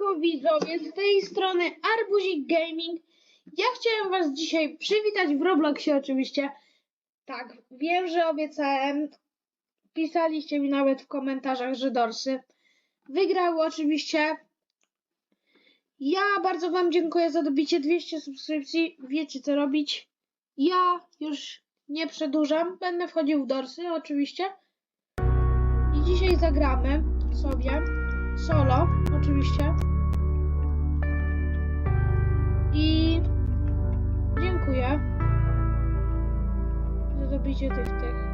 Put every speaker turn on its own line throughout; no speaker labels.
Siemanko widzowie, z tej strony Arbuzik Gaming. Ja chciałem was dzisiaj przywitać w Robloxie oczywiście. Tak, wiem, że obiecałem. Pisaliście mi nawet w komentarzach, że Dorsy wygrały oczywiście. Ja bardzo wam dziękuję za dobicie 200 subskrypcji. Wiecie co robić. Ja już nie przedłużam. Będę wchodził w Dorsy oczywiście. I dzisiaj zagramy sobie solo, oczywiście. I dziękuję za dobicie tych tych.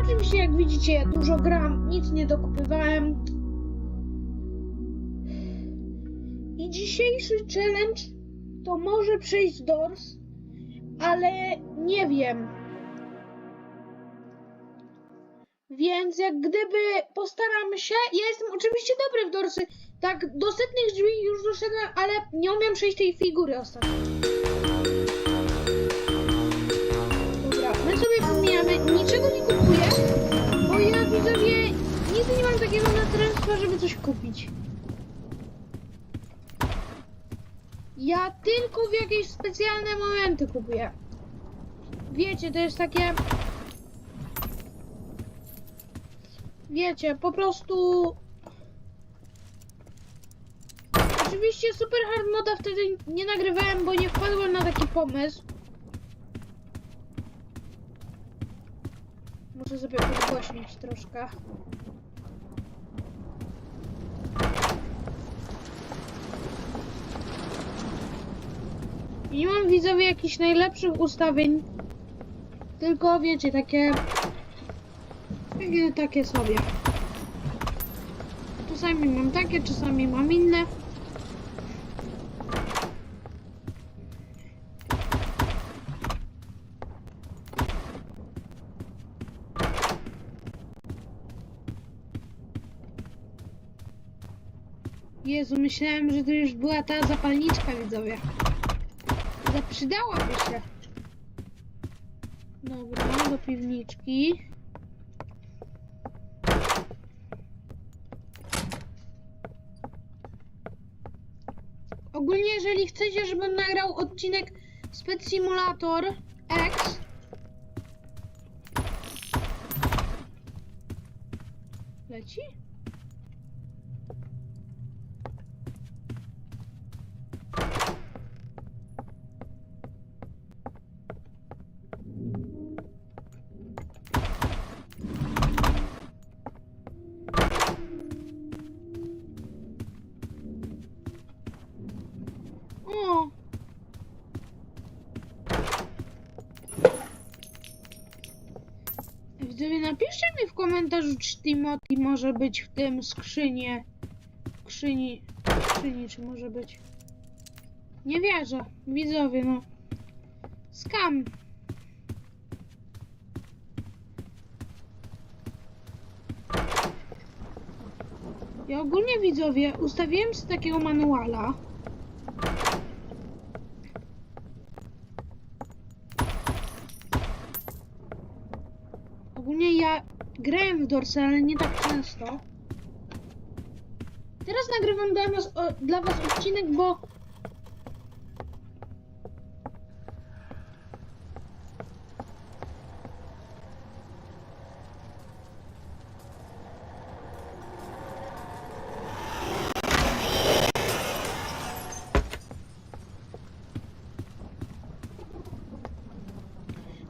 Oczywiście, jak widzicie, ja dużo gram, nic nie dokupywałem. I dzisiejszy challenge to może przejść Doors, ale nie wiem. Więc jak gdyby postaram się, ja jestem oczywiście dobry w dorsy, tak do setnych drzwi już doszedłem, ale nie umiem przejść tej figury ostatnio. Dobra, my sobie pomijamy, niczego nie kupuję, bo ja widzowie nigdy nie mam takiego natręstwa, żeby coś kupić. Ja tylko w jakieś specjalne momenty kupuję. Wiecie, to jest takie... wiecie, po prostu. Oczywiście Super Hard Moda wtedy nie nagrywałem, bo nie wpadłem na taki pomysł. Muszę sobie podgłośnić troszkę. Nie mam widzowie jakichś najlepszych ustawień. Tylko wiecie, takie takie, takie sobie. Czasami mam takie, czasami mam inne. Jezu, myślałem, że to już była ta zapalniczka widzowie. Zaprzydałaby się. Dobra, do piwniczki. Ogólnie, jeżeli chcecie, żebym nagrał odcinek Spec Simulator X, leci? Komentarzu, czy Timothy może być w tym skrzynie. Skrzyni. Skrzyni, czy może być. Nie wierzę. Widzowie, no. Skam. Ja ogólnie widzowie ustawiłem sobie takiego manuala. Ogólnie ja grałem w Dorsy, ale nie tak często. Teraz nagrywam dla was, o, dla was odcinek, bo...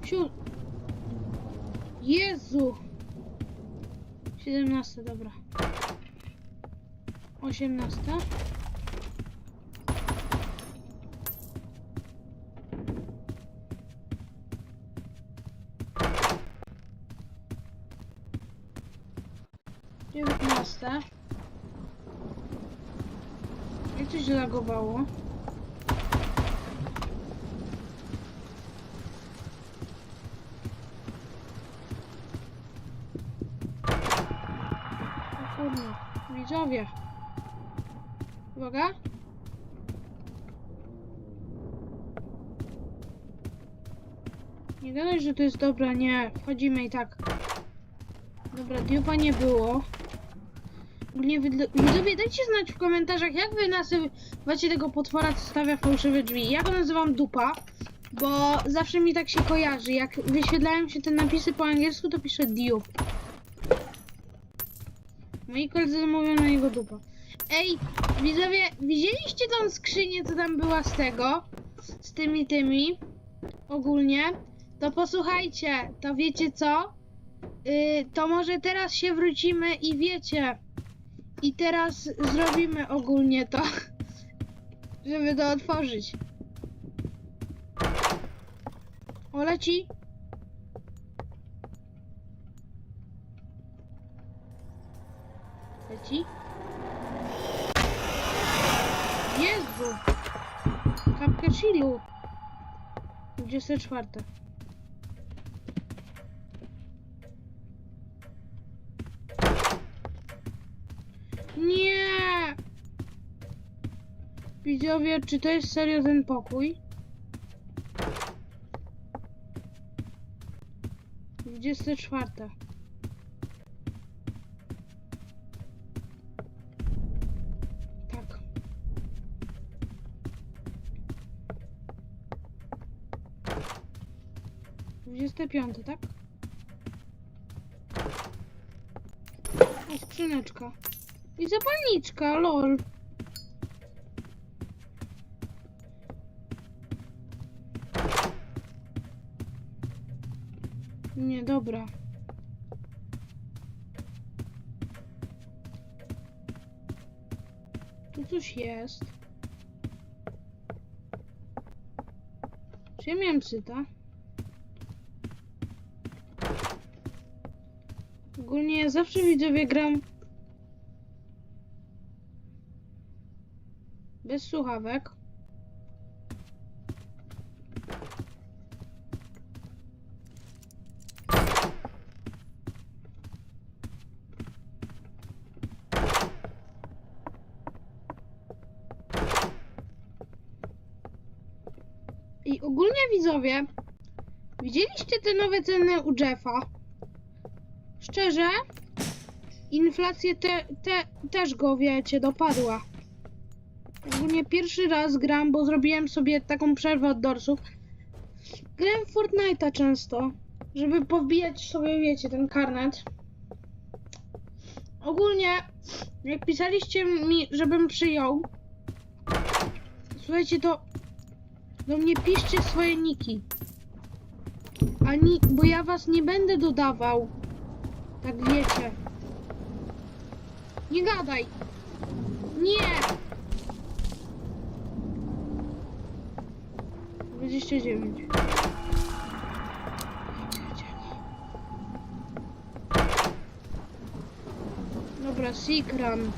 Siu... Jezu! 17, dobra. 18. Dziewiętnaste. Jak to się lagowało? Widzowie. Uwaga. Nie gadaj, że to jest dobra, nie. Wchodzimy i tak. Dobra, diupa nie było. Nie widlo- Widzowie, dajcie znać w komentarzach, jak wy nazywacie tego potwora, co stawia fałszywe drzwi. Ja go nazywam dupa, bo zawsze mi tak się kojarzy. Jak wyświetlają się te napisy po angielsku, to piszę dupe. Moi koledzy mówią na niego dupa. Ej, widzowie, widzieliście tą skrzynię, co tam była z tego? Z tymi, tymi? Ogólnie? To posłuchajcie, to wiecie co? Yy, to może teraz się wrócimy i wiecie. I teraz zrobimy ogólnie to, żeby to otworzyć. O, leci. Leci. Jezu! Kapka chillu. 24. Nie! Widzowie, czy to jest serio ten pokój? Dwudziesty czwarte. 25, tak? O, skrzyneczka. I zapalniczka, lol. Nie, dobra. Tu coś jest. Czy ja miałem syta? Ogólnie ja zawsze widzowie gram bez słuchawek. I ogólnie widzowie, widzieliście te nowe ceny u Jeffa? Szczerze, inflacja te, te, też go, wiecie, dopadła. Ogólnie pierwszy raz gram, bo zrobiłem sobie taką przerwę od dorsów. Grałem Fortnite'a często, żeby powbijać sobie, wiecie, ten karnet. Ogólnie, jak pisaliście mi, żebym przyjął, słuchajcie, to do mnie piszcie swoje niki. Ani, bo ja was nie będę dodawał. Tak wiecie. Nie gadaj. Nie. 29. Dobra, Seekran.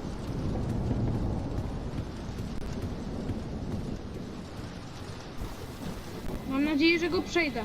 Mam nadzieję, że go przejdę.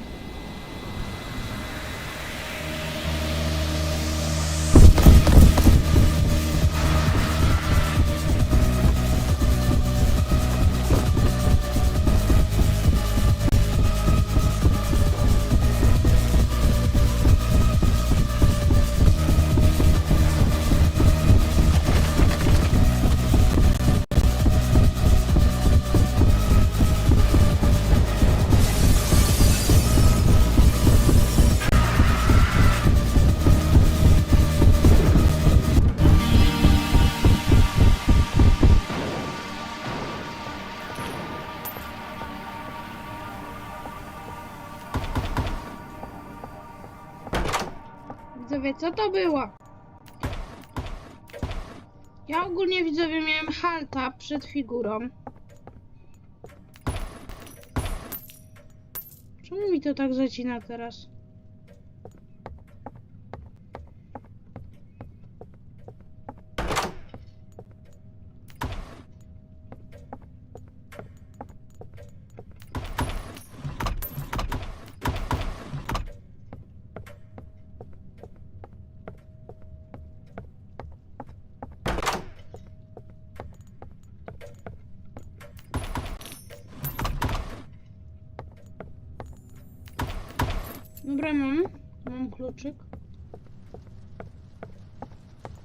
Ogólnie widzowie miałem halta przed figurą. Czemu mi to tak zacina teraz? Dobra, mam. Mam kluczyk.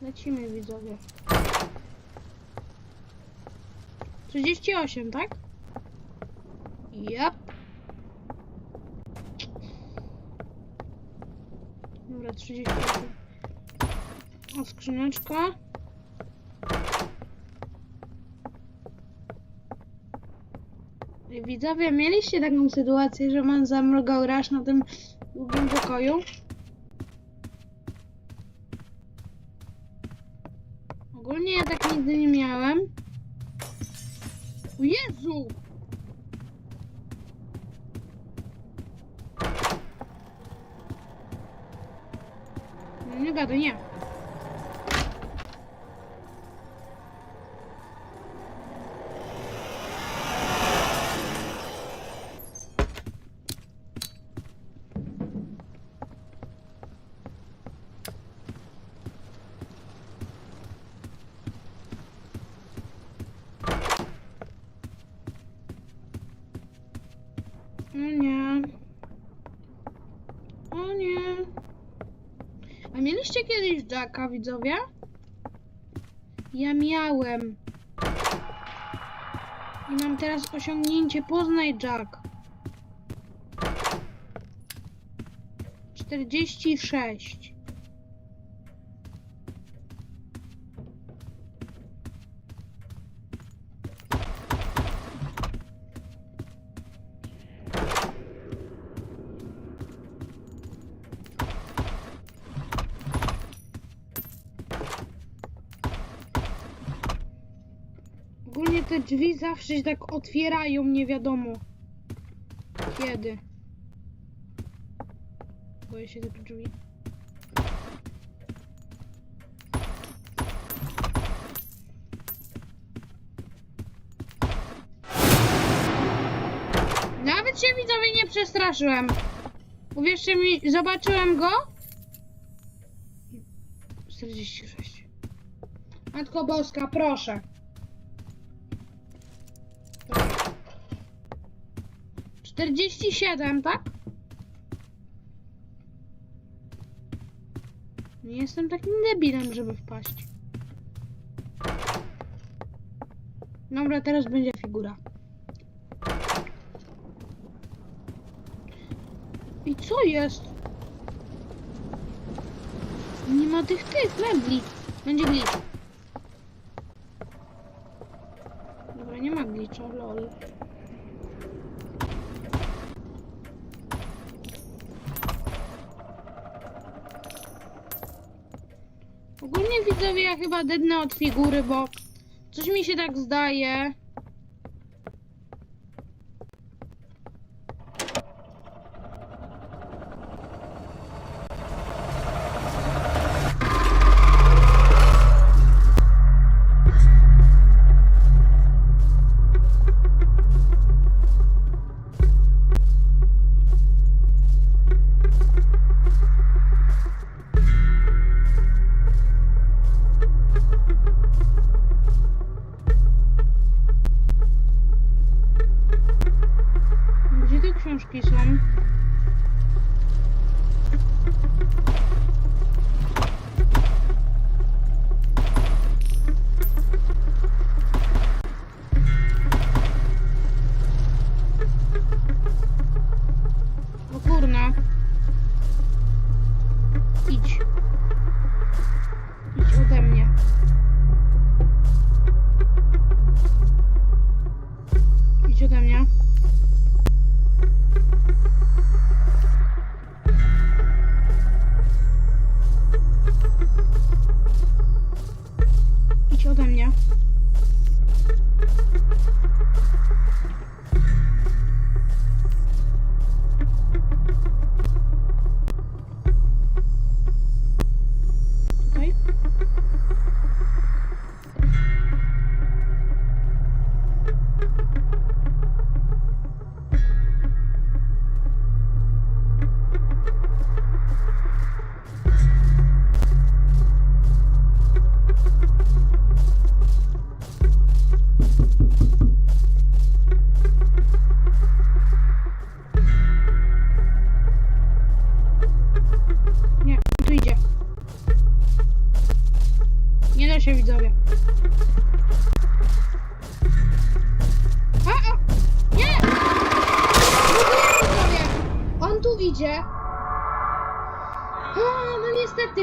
Lecimy widzowie. 38, tak? Yep. Dobra, 38. O, skrzyneczka. Widzowie, mieliście taką sytuację, że man zamrugał rasz na tym długim pokoju? Ogólnie ja tak nigdy nie miałem. O Jezu! No nie gadaj, nie. O nie. O nie. A mieliście kiedyś Jacka, widzowie? Ja miałem. I mam teraz osiągnięcie Poznaj Jack. 46. Ogólnie te drzwi zawsze się tak otwierają, nie wiadomo kiedy. Boję się tych drzwi. Nawet się widzowie nie przestraszyłem. Uwierzcie mi, zobaczyłem go. 46. Matko Boska, proszę. 47, tak? Nie jestem takim debilem, żeby wpaść. Dobra, teraz będzie figura. I co jest? Nie ma tych tych mebli. Będzie glitch. Dobra, nie ma glitcha, lol. Ogólnie widzowie, ja chyba dednę od figury, bo coś mi się tak zdaje.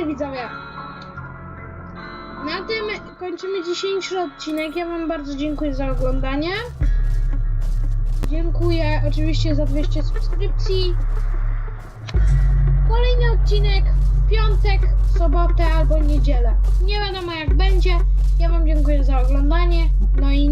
Widzowie, na tym kończymy dzisiejszy odcinek. Ja Wam bardzo dziękuję za oglądanie. Dziękuję oczywiście za 200 subskrypcji. Kolejny odcinek w piątek, sobotę albo niedzielę. Nie wiadomo jak będzie. Ja Wam dziękuję za oglądanie. No i